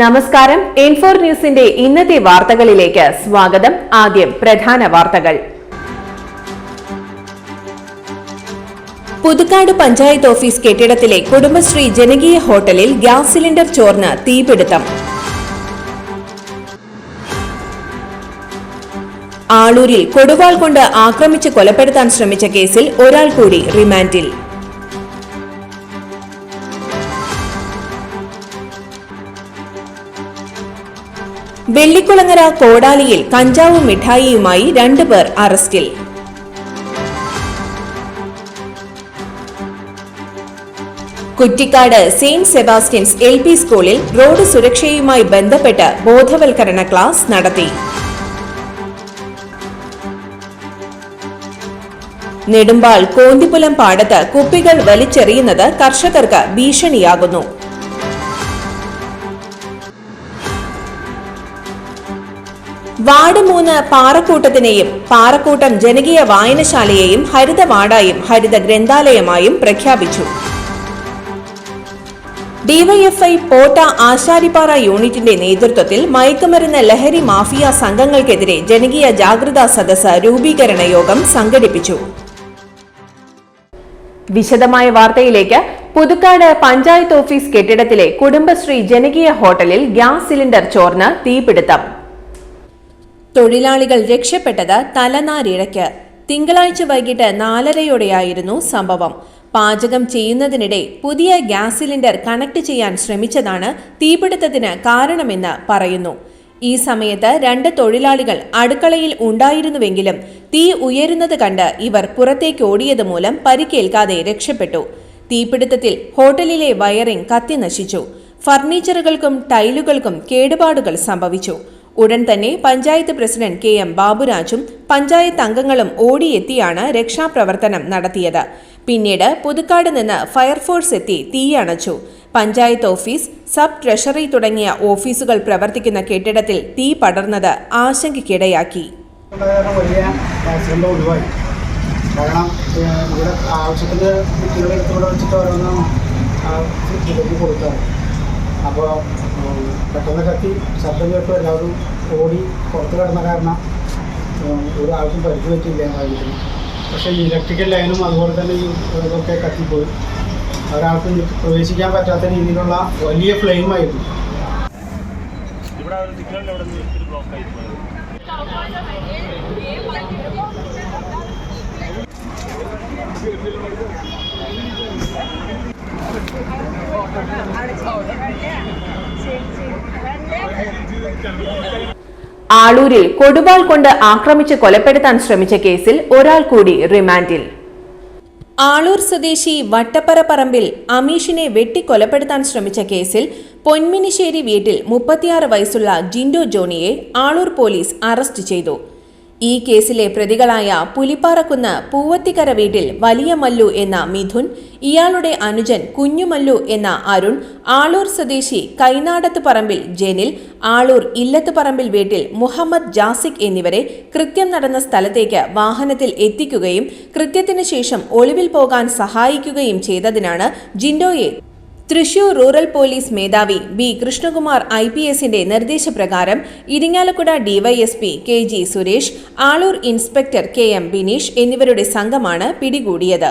നമസ്കാരം. എൻഫോർ ന്യൂസിന്റെ ഇന്നത്തെ വാർത്തകളിലേക്ക് സ്വാഗതം. ആദ്യം പ്രധാന വാർത്തകൾ. പുതുക്കാട് പഞ്ചായത്ത് ഓഫീസ് കെട്ടിടത്തിലെ കുടുംബശ്രീ ജനകീയ ഹോട്ടലിൽ ഗ്യാസ് സിലിണ്ടർ ചോർന്ന് തീപിടുത്തം. ആളൂരിൽ കൊടുവാൾ കൊണ്ട് ആക്രമിച്ച് കൊലപ്പെടുത്താൻ ശ്രമിച്ച കേസിൽ ഒരാൾ കൂടി റിമാൻഡിൽ. വെള്ളിക്കുളങ്ങര കോടാലിയിൽ കഞ്ചാവും മിഠായിയുമായി രണ്ടുപേർ അറസ്റ്റിൽ. Kuttikkad saint Sebastian's L P സ്കൂളിൽ റോഡ് സുരക്ഷയുമായി ബന്ധപ്പെട്ട് ബോധവൽക്കരണ ക്ലാസ് നടത്തി. നെടുമ്പാൾ കോന്തിപ്പുലം പാടത്ത് കുപ്പികൾ വലിച്ചെറിയുന്നത് കർഷകർക്ക് ഭീഷണിയാകുന്നു. വാർഡ് മൂന്ന് പാറക്കൂട്ടത്തിനെയും പാറക്കൂട്ടം ജനകീയ വായനശാലയെയും ഹരിത വാർഡായും ഹരിത ഗ്രന്ഥാലയമായും പ്രഖ്യാപിച്ചു. ഡിവൈഎഫ്ഐ പോട്ട ആശാരിപ്പാറ യൂണിറ്റിന്റെ നേതൃത്വത്തിൽ മയക്കുമരുന്ന് ലഹരി മാഫിയ സംഘങ്ങൾക്കെതിരെ ജനകീയ ജാഗ്രതാ സദസ് രൂപീകരണ യോഗം സംഘടിപ്പിച്ചു. വിശദമായ വാർത്തയിലേക്ക് പുതുക്കാട് പഞ്ചായത്ത് ഓഫീസ് കെട്ടിടത്തിലെ കുടുംബശ്രീ ജനകീയ ഹോട്ടലിൽ ഗ്യാസ് സിലിണ്ടർ ചോർന്ന് തീപിടുത്തം. തൊഴിലാളികൾ രക്ഷപ്പെട്ടത് തലനാരിഴയ്ക്ക്. തിങ്കളാഴ്ച വൈകിട്ട് നാലരയോടെയായിരുന്നു സംഭവം. പാചകം ചെയ്യുന്നതിനിടെ പുതിയ ഗ്യാസ് സിലിണ്ടർ കണക്ട് ചെയ്യാൻ ശ്രമിച്ചതാണ് തീപിടുത്തത്തിന് കാരണമെന്ന് പറയുന്നു. ഈ സമയത്ത് രണ്ട് തൊഴിലാളികൾ അടുക്കളയിൽ ഉണ്ടായിരുന്നുവെങ്കിലും തീ ഉയരുന്നത് കണ്ട് ഇവർ പുറത്തേക്ക് ഓടിയത് മൂലം പരിക്കേൽക്കാതെ രക്ഷപ്പെട്ടു. തീപിടുത്തത്തിൽ ഹോട്ടലിലെ വയറിംഗ് കത്തി നശിച്ചു. ഫർണിച്ചറുകൾക്കും ടൈലുകൾക്കും കേടുപാടുകൾ സംഭവിച്ചു. ഉടൻ തന്നെ പഞ്ചായത്ത് പ്രസിഡന്റ് കെ എം ബാബുരാജും പഞ്ചായത്ത് അംഗങ്ങളും ഓടിയെത്തിയാണ് രക്ഷാപ്രവർത്തനം നടത്തിയത്. പിന്നീട് പുതുക്കാട് നിന്ന് ഫയർഫോഴ്സ് എത്തി തീയണച്ചു. പഞ്ചായത്ത് ഓഫീസ് സബ് ട്രഷറി തുടങ്ങിയ ഓഫീസുകൾ പ്രവർത്തിക്കുന്ന കെട്ടിടത്തിൽ തീ പടർന്നത് ആശങ്കയ്ക്കിടയാക്കി. കാരണം ഇവിടെ ആവശ്യത്തിന് വെച്ചിട്ട് അപ്പോൾ പെട്ടെന്ന് കത്തി ശബ്ദം കേട്ടു എല്ലാവരും ഓടി പുറത്ത് കിടന്ന കാരണം ഒരാൾക്കും ഒരു ആവശ്യം പരിക്ക് പറ്റിയില്ല വൈകിട്ട് പക്ഷേ ഇലക്ട്രിക്കൽ ലൈനും അതുപോലെ തന്നെ ഈ ഇതൊക്കെ കത്തിപ്പോയി. ഒരാൾക്കും പ്രവേശിക്കാൻ പറ്റാത്ത രീതിയിലുള്ള വലിയ ഫ്ലെയിമായിരുന്നു ഇവിടെ ഒരു സിഗ്നലിന്റെ അവിടെ നിന്ന് ബ്ലോക്ക് ആയി ആളൂരിൽ കൊടുവാൾ കൊണ്ട് ആക്രമിച്ച് കൊലപ്പെടുത്താൻ ശ്രമിച്ച കേസിൽ ഒരാൾ കൂടി റിമാൻഡിൽ. ആളൂർ സ്വദേശി വട്ടപ്പറ പറമ്പിൽ അമീഷിനെ വെട്ടിക്കൊലപ്പെടുത്താൻ ശ്രമിച്ച കേസിൽ പൊന്മിനിശ്ശേരി വീട്ടിൽ മുപ്പത്തിയാറ് വയസ്സുള്ള ജിൻഡോ ജോണിയെ ആളൂർ പോലീസ് അറസ്റ്റ് ചെയ്തു. ഈ കേസിലെ പ്രതികളായ പുലിപ്പാറക്കുന്ന് പൂവത്തിക്കര വീട്ടിൽ വലിയ മല്ലു എന്ന മിഥുൻ ഇയാളുടെ അനുജൻ കുഞ്ഞുമല്ലു എന്ന അരുൺ ആളൂർ സ്വദേശി കൈനാടത്ത് പറമ്പിൽ ജെനിൽ ആളൂർ ഇല്ലത്ത് പറമ്പിൽ വീട്ടിൽ മുഹമ്മദ് ജാസിക് എന്നിവരെ കൃത്യം നടന്ന സ്ഥലത്തേക്ക് വാഹനത്തിൽ എത്തിക്കുകയും കൃത്യത്തിന് ശേഷം ഒളിവിൽ പോകാൻ സഹായിക്കുകയും ചെയ്തതിനാണ് ജിൻഡോയെ തൃശൂർ റൂറൽ പോലീസ് മേധാവി ബി കൃഷ്ണകുമാർ ഐ പി എസിന്റെ നിർദ്ദേശപ്രകാരം Irinjalakuda DYSP K G Suresh Aloor inspector K M Bineesh എന്നിവരുടെ സംഘമാണ് പിടികൂടിയത്.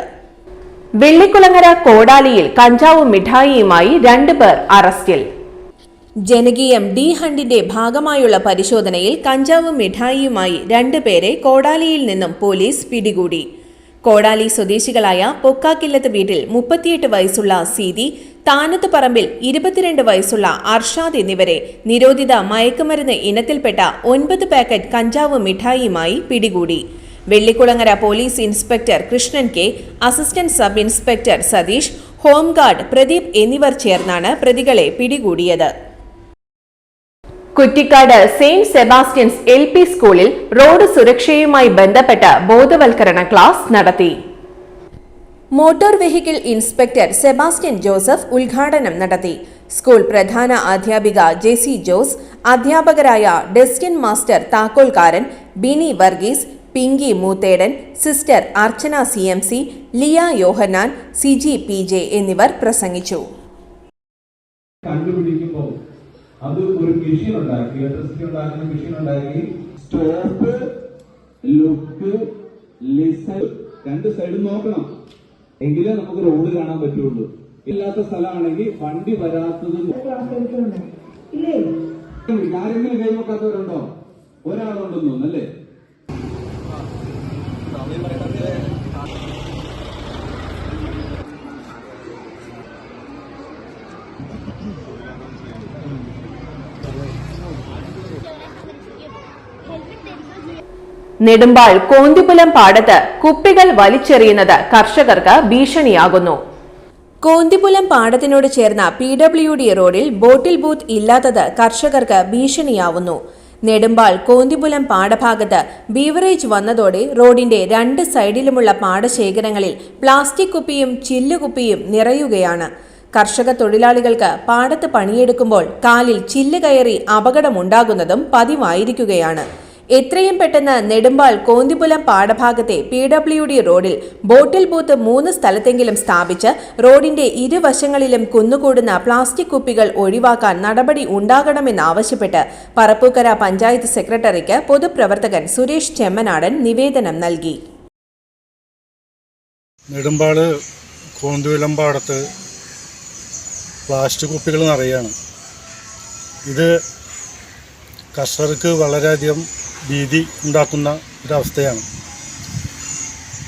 വെള്ളിക്കുളങ്ങര കോടാലിയിൽ കഞ്ചാവും മിഠായിയുമായി രണ്ടുപേർ അറസ്റ്റിൽ. ജനകീയം ഡി ഹണ്ടിന്റെ ഭാഗമായുള്ള പരിശോധനയിൽ കഞ്ചാവും മിഠായിയുമായി രണ്ടുപേരെ കോടാലിയിൽ നിന്നും പോലീസ് പിടികൂടി. കോടാലി സ്വദേശികളായ പൊക്കാക്കില്ലത്ത് വീട്ടിൽ മുപ്പത്തിയെട്ട് വയസ്സുള്ള സീതി താനത്ത് പറമ്പിൽ ഇരുപത്തിരണ്ട് വയസ്സുള്ള അർഷാദ് എന്നിവരെ നിരോധിത മയക്കുമരുന്ന് ഇനത്തിൽപ്പെട്ട ഒൻപത് പാക്കറ്റ് കഞ്ചാവ് മിഠായിയുമായി പിടികൂടി. Vellikkulangara police inspector Krishnan K assistant sub inspector Satheesh home guard Pradeep എന്നിവർ ചേർന്നാണ് പ്രതികളെ പിടികൂടിയത്. Kuttikkad saint Sebastian's L P സ്കൂളിൽ റോഡ് സുരക്ഷയുമായി ബന്ധപ്പെട്ട് ബോധവൽക്കരണ ക്ലാസ് നടത്തി. Motor vehicle inspector Sebastian Joseph ഉദ്ഘാടനം നടത്തി. സ്കൂൾ പ്രധാന അധ്യാപിക ജെസി ജോസ് അധ്യാപകരായ Destin master Thakkolkaran Bini Varghese Pinky Moothedan sister Archana C M C Liya Yohannan Siji P J എന്നിവർ പ്രസംഗിച്ചു. കണ്ടുപിടിക്കുമ്പോൾ അത് ഒരു മെഷീൻ ഉണ്ടാക്കി ഇലക്ട്രിസിറ്റി ഉണ്ടാക്കുന്ന മെഷീൻ ഉണ്ടാക്കി. സ്റ്റോപ്പ് ലുക്ക് ലിസൺ രണ്ട് സൈഡും നോക്കണം. എങ്കിലേ നമുക്ക് റോഡ് കാണാൻ പറ്റുള്ളൂ. ഇല്ലാത്ത സ്ഥലമാണെങ്കിൽ വണ്ടി വരാത്തത് ആരെങ്കിലും കൈവക്കാത്തവരുണ്ടോ ഒരാളുണ്ടെന്ന് തോന്നുന്നല്ലേ നെടുമ്പാൾ കോന്തിപുലം പാടത്ത് കുപ്പികൾ വലിച്ചെറിയുന്നത് കർഷകർക്ക് ഭീഷണിയാകുന്നു. കോന്തിപുലം പാടത്തിനോട് ചേർന്ന പി ഡബ്ല്യു ഡി റോഡിൽ ബോട്ടിൽ ബൂത്ത് ഇല്ലാത്തത് കർഷകർക്ക് ഭീഷണിയാവുന്നു. നെടുമ്പാൾ കോന്തിപുലം പാടഭാഗത്ത് ബീവറേജ് വന്നതോടെ റോഡിന്റെ രണ്ട് സൈഡിലുമുള്ള പാടശേഖരങ്ങളിൽ പ്ലാസ്റ്റിക് കുപ്പിയും ചില്ലുകുപ്പിയും നിറയുകയാണ്. കർഷക തൊഴിലാളികൾക്ക് പാടത്ത് പണിയെടുക്കുമ്പോൾ കാലിൽ ചില്ല് കയറി അപകടമുണ്ടാകുന്നതും പതിവായിരിക്കുകയാണ്. എത്രയും പെട്ടെന്ന് നെടുമ്പാൾ കോന്തിപുലം പാടഭാഗത്തെ പി ഡബ്ല്യു ഡി റോഡിൽ ബോട്ടിൽ ബൂത്ത് മൂന്ന് സ്ഥലത്തെങ്കിലും സ്ഥാപിച്ച് റോഡിന്റെ ഇരുവശങ്ങളിലും കുന്നുകൂടുന്ന പ്ലാസ്റ്റിക് കുപ്പികൾ ഒഴിവാക്കാൻ നടപടി ഉണ്ടാകണമെന്നാവശ്യപ്പെട്ട് പറപ്പൂക്കര പഞ്ചായത്ത് സെക്രട്ടറിക്ക് പൊതുപ്രവർത്തകൻ സുരേഷ് ചെമ്മനാടൻ നിവേദനം നൽകി. നെടുമ്പാട് കോന്തുവിലമ്പാടത്ത് പ്ലാസ്റ്റിക് കുപ്പികൾ നിറയാണ്. ഇത് കർഷകർക്ക് വളരെയധികം ഭീതി ഉണ്ടാക്കുന്ന ഒരവസ്ഥയാണ്.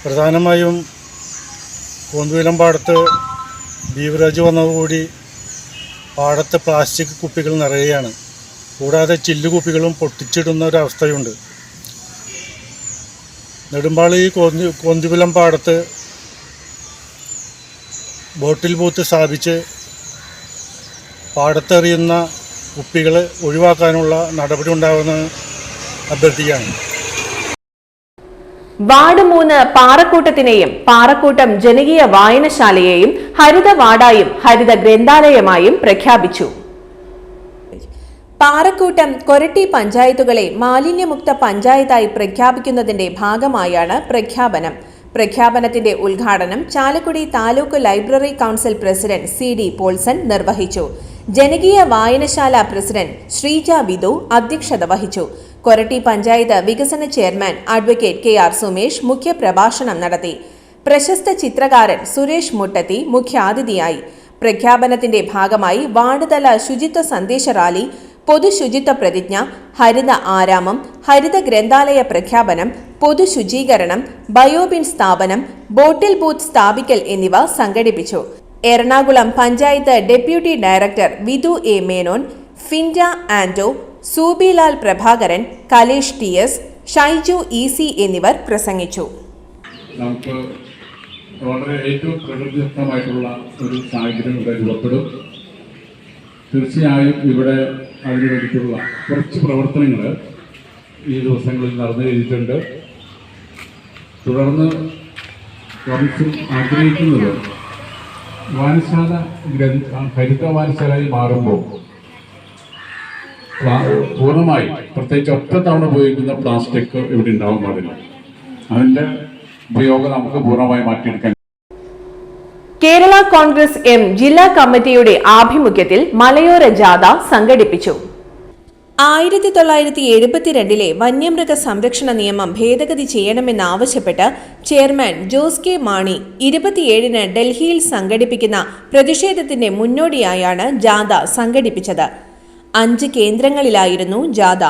പ്രധാനമായും കോന്തുവിലമ്പാടത്ത് ബീവറേജ് വന്നതോടുകൂടി പാടത്ത് പ്ലാസ്റ്റിക് കുപ്പികൾ നിറയുകയാണ്. കൂടാതെ ചില്ലുകുപ്പികളും പൊട്ടിച്ചിടുന്ന ഒരവസ്ഥയുണ്ട്. നെടുമ്പാളി കോന്തി കോന്തിപുലം പാടത്ത് ബോട്ടിൽ ബൂത്ത് സ്ഥാപിച്ച് പാടത്തെറിയുന്ന കുപ്പികൾ ഒഴിവാക്കാനുള്ള നടപടി ഉണ്ടാകുമെന്ന് അഭ്യർത്ഥിക്കുകയാണ്. വാർഡ് മൂന്ന് പാറക്കൂട്ടത്തിനെയും പാറക്കൂട്ടം ജനകീയ വായനശാലയെയും ഹരിത വാർഡായും ഹരിത ഗ്രന്ഥാലയമായും പ്രഖ്യാപിച്ചു. പാറക്കൂട്ടം കൊരട്ടി പഞ്ചായത്തുകളെ മാലിന്യമുക്ത പഞ്ചായത്തായി പ്രഖ്യാപിക്കുന്നതിന്റെ ഭാഗമായാണ് പ്രഖ്യാപനം. പ്രഖ്യാപനത്തിന്റെ ഉദ്ഘാടനം Chalakudy taluk library council president C D Paulson നിർവഹിച്ചു. ജനകീയ വായനശാല പ്രസിഡന്റ് ശ്രീജ വിദു അധ്യക്ഷത വഹിച്ചു. കൊരട്ടി പഞ്ചായത്ത് വികസന chairman advocate K R Sumesh മുഖ്യപ്രഭാഷണം നടത്തി. പ്രശസ്ത ചിത്രകാരൻ സുരേഷ് മുട്ടത്തി മുഖ്യാതിഥിയായി. പ്രഖ്യാപനത്തിന്റെ ഭാഗമായി വാർഡുതല ശുചിത്വ സന്ദേശ റാലി പൊതുശുചിത്വ പ്രതിജ്ഞ ഹരിത ആരാമം ഹരിത ഗ്രന്ഥാലയ പ്രഖ്യാപനം പൊതുശുചീകരണം ബയോബിൻ സ്ഥാപനം ബോട്ടിൽ ബൂത്ത് സ്ഥാപിക്കൽ എന്നിവ സംഘടിപ്പിച്ചു. Ernakulam panchayat deputy director Vidhu A Menon ഫിൻഡ Anto Subilal Prabhakaran Kalesh T S Shaiju E C എന്നിവർ പ്രസംഗിച്ചു. വളരെ ഏറ്റവും പ്രകൃതിദത്തമായിട്ടുള്ള ഒരു സാഹചര്യം ഇവിടെ രൂപപ്പെടും. തീർച്ചയായും ഇവിടെ അതിനു വേണ്ടിയിട്ടുള്ള കുറച്ച് പ്രവർത്തനങ്ങൾ ഈ ദിവസങ്ങളിൽ നടന്നു കഴിഞ്ഞിട്ടുണ്ട്. തുടർന്ന് കൗൺസിൽ ആഗ്രഹിക്കുന്നത് വായനശാല ഹരിത വായനശാലയായി മാറുമ്പോൾ പൂർണമായി പ്രത്യേകിച്ച് ഒറ്റ തവണ ഉപയോഗിക്കുന്ന പ്ലാസ്റ്റിക് ഇവിടെ ഉണ്ടാവാൻ പാടില്ല അതിന്റെ ഉപയോഗം നമുക്ക് പൂർണമായി മാറ്റിയെടുക്കാൻ കേരള കോൺഗ്രസ് എം ജില്ലാ കമ്മിറ്റിയുടെ ആഭിമുഖ്യത്തിൽ മലയോര ജാഥ സംഘടിപ്പിച്ചു. ആയിരത്തി തൊള്ളായിരത്തി എഴുപത്തിരണ്ടിലെ വന്യമൃഗ സംരക്ഷണ നിയമം ഭേദഗതി ചെയ്യണമെന്നാവശ്യപ്പെട്ട് ചെയർമാൻ ജോസ് കെ മാണി ഇരുപത്തിയേഴിന് ഡൽഹിയിൽ സംഘടിപ്പിക്കുന്ന പ്രതിഷേധത്തിന്റെ മുന്നോടിയായാണ് ജാഥ സംഘടിപ്പിച്ചത്. അഞ്ച് കേന്ദ്രങ്ങളിലായിരുന്നു ജാഥ.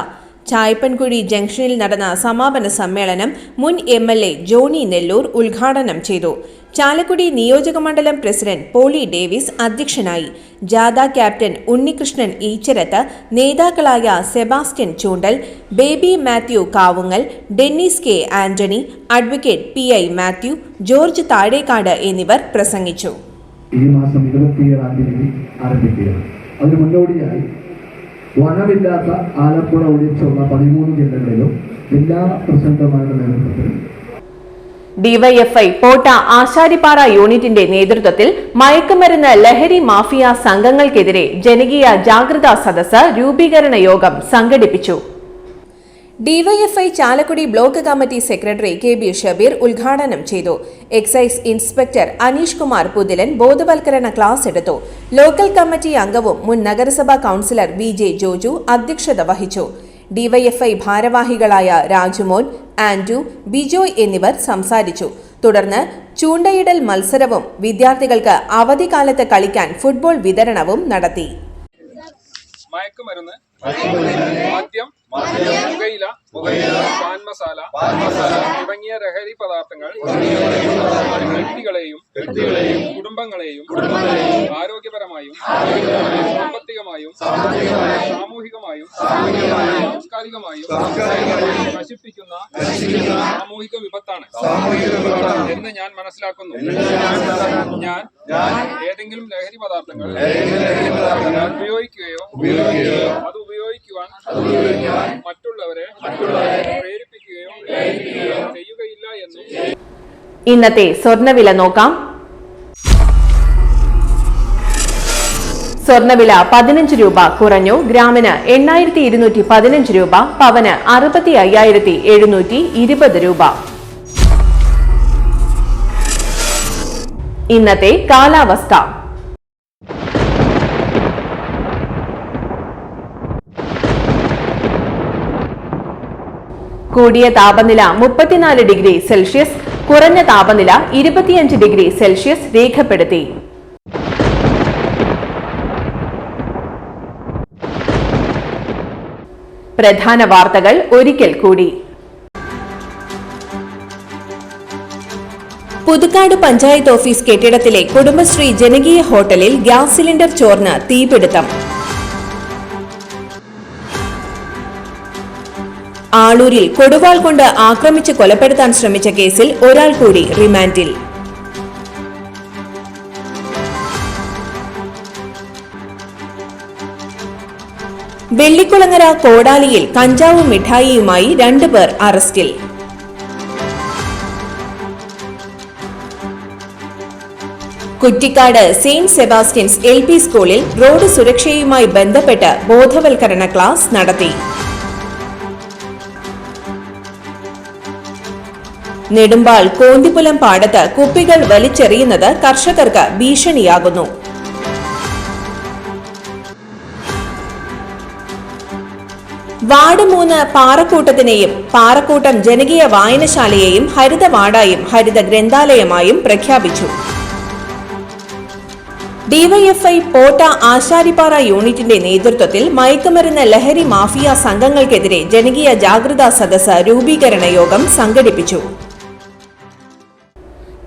ചായപ്പൻകുഴി ജംഗ്ഷനിൽ നടന്ന സമാപന സമ്മേളനം മുൻ M L A Johny Nelloor ഉദ്ഘാടനം ചെയ്തു. ചാലക്കുടി നിയോജകമണ്ഡലം പ്രസിഡന്റ് പോളി ഡേവിസ് അധ്യക്ഷനായി ജാഥ ക്യാപ്റ്റൻ ഉണ്ണികൃഷ്ണൻ ഈച്ചരത്ത് നേതാക്കളായ Sebastian Choondal Baby Mathew Kavungal Dennis K Antony advocate P I Mathew George Thazhekkad എന്നിവർ പ്രസംഗിച്ചു. ഈ മാസം ഇരുപത്തിയേഴാം തീയതി അതിന് മുന്നോടിയായി വനമില്ലാത്ത ആലപ്പുഴ ഒഴിച്ചുള്ള പതിമൂന്ന് ജില്ലകളിലും ജില്ലാ പ്രസിഡന്റുമാരുടെ നേതൃത്വത്തിൽ ഡിവൈഎഫ്ഐ പോട്ട ആശാരിപ്പാറ യൂണിറ്റിന്റെ നേതൃത്വത്തിൽ മയക്കുമരുന്ന് ലഹരി മാഫിയ സംഘങ്ങൾക്കെതിരെ ജനകീയ ജാഗ്രതാ സദസ് രൂപീകരണ യോഗം സംഘടിപ്പിച്ചു. DYFI Chalakudy block committee secretary K B Shabeer ഉദ്ഘാടനം ചെയ്തു. എക്സൈസ് ഇൻസ്പെക്ടർ അനീഷ് കുമാർ പുതിലൻ ബോധവൽക്കരണ ക്ലാസ് എടുത്തു. ലോക്കൽ കമ്മിറ്റി അംഗവും മുൻ നഗരസഭാ കൌൺസിലർ വി ജെ ജോജു അധ്യക്ഷത വഹിച്ചു. ഡിവൈഎഫ്ഐ ഭാരവാഹികളായ രാജുമോൻ ആൻഡ്രു ബിജോയ് എന്നിവർ സംസാരിച്ചു. തുടർന്ന് ചൂണ്ടയിടൽ മത്സരവും വിദ്യാർത്ഥികൾക്ക് അവധിക്കാലത്ത് കളിക്കാൻ ഫുട്ബോൾ വിതരണവും നടത്തി. മയക്കുമരുന്ന് മദ്യം പുകയില പാൻ മസാല തുടങ്ങിയ ലഹരി പദാർത്ഥങ്ങൾ വ്യക്തികളെയും കുടുംബങ്ങളെയും ആരോഗ്യപരമായും സാമ്പത്തികമായും സാമൂഹികമായും സാംസ്കാരികമായും നശിപ്പിക്കുന്ന സാമൂഹിക വിപത്താണ്. എന്ന് ഞാൻ മനസ്സിലാക്കുന്നു. ഞാൻ ഏതെങ്കിലും ലഹരി പദാർത്ഥങ്ങൾ ഉപയോഗിക്കുകയോ അത് ഉപയോഗിക്കുവാൻ മറ്റുള്ളവരെ ഇന്നത്തെ സ്വർണവില നോക്കാം. സ്വർണവില പതിനഞ്ച് രൂപ കുറഞ്ഞു. ഗ്രാമിന് എണ്ണായിരത്തി ഇരുന്നൂറ്റി പതിനഞ്ച് രൂപ പവന് അറുപത്തി അയ്യായിരത്തി എഴുന്നൂറ്റി ഇരുപത് രൂപ. ഇന്നത്തെ കാലാവസ്ഥ. കൂടിയ താപനില മുപ്പത്തിനാല് ഡിഗ്രി സെൽഷ്യസ് കുറഞ്ഞ താപനില ഇരുപത്തിയഞ്ച് ഡിഗ്രി സെൽഷ്യസ് രേഖപ്പെടുത്തി. പ്രധാന വാർത്തകൾ ഒരിക്കൽ കൂടി. പുതുക്കാട് പഞ്ചായത്ത് ഓഫീസ് കെട്ടിടത്തിലെ കുടുംബശ്രീ ജനകീയ ഹോട്ടലിൽ ഗ്യാസ് സിലിണ്ടർ ചോർന്ന് തീപിടുത്തം. ആളൂരിൽ കൊടുവാൾ കൊണ്ട് ആക്രമിച്ച് കൊലപ്പെടുത്താൻ ശ്രമിച്ച കേസിൽ ഒരാൾ കൂടി റിമാൻഡിൽ. വെള്ളിക്കുളങ്ങര കോടാലിയിൽ കഞ്ചാവും മിഠായിയുമായി രണ്ടുപേർ അറസ്റ്റിൽ. Kuttikkad saint Sebastian's L P സ്കൂളിൽ റോഡ് സുരക്ഷയുമായി ബന്ധപ്പെട്ട് ബോധവൽക്കരണ ക്ലാസ് നടത്തി. നെടുമ്പാൾ കോന്തിപ്പുലം പാടത്ത് കുപ്പികൾ വലിച്ചെറിയുന്നത് കർഷകർക്ക് ഭീഷണിയാകുന്നു. വാർഡ് മൂന്ന് പാറക്കൂട്ടത്തിനെയും പാറക്കൂട്ടം ജനകീയ വായനശാലയെയും ഹരിത വാർഡായും ഹരിത ഗ്രന്ഥാലയമായും പ്രഖ്യാപിച്ചു. ഡിവൈഎഫ്ഐ പോട്ട ആശാരിപ്പാറ യൂണിറ്റിന്റെ നേതൃത്വത്തിൽ മയക്കുമരുന്ന് ലഹരി മാഫിയ സംഘങ്ങൾക്കെതിരെ ജനകീയ ജാഗ്രതാ സദസ്സ് രൂപീകരണ യോഗം സംഘടിപ്പിച്ചു.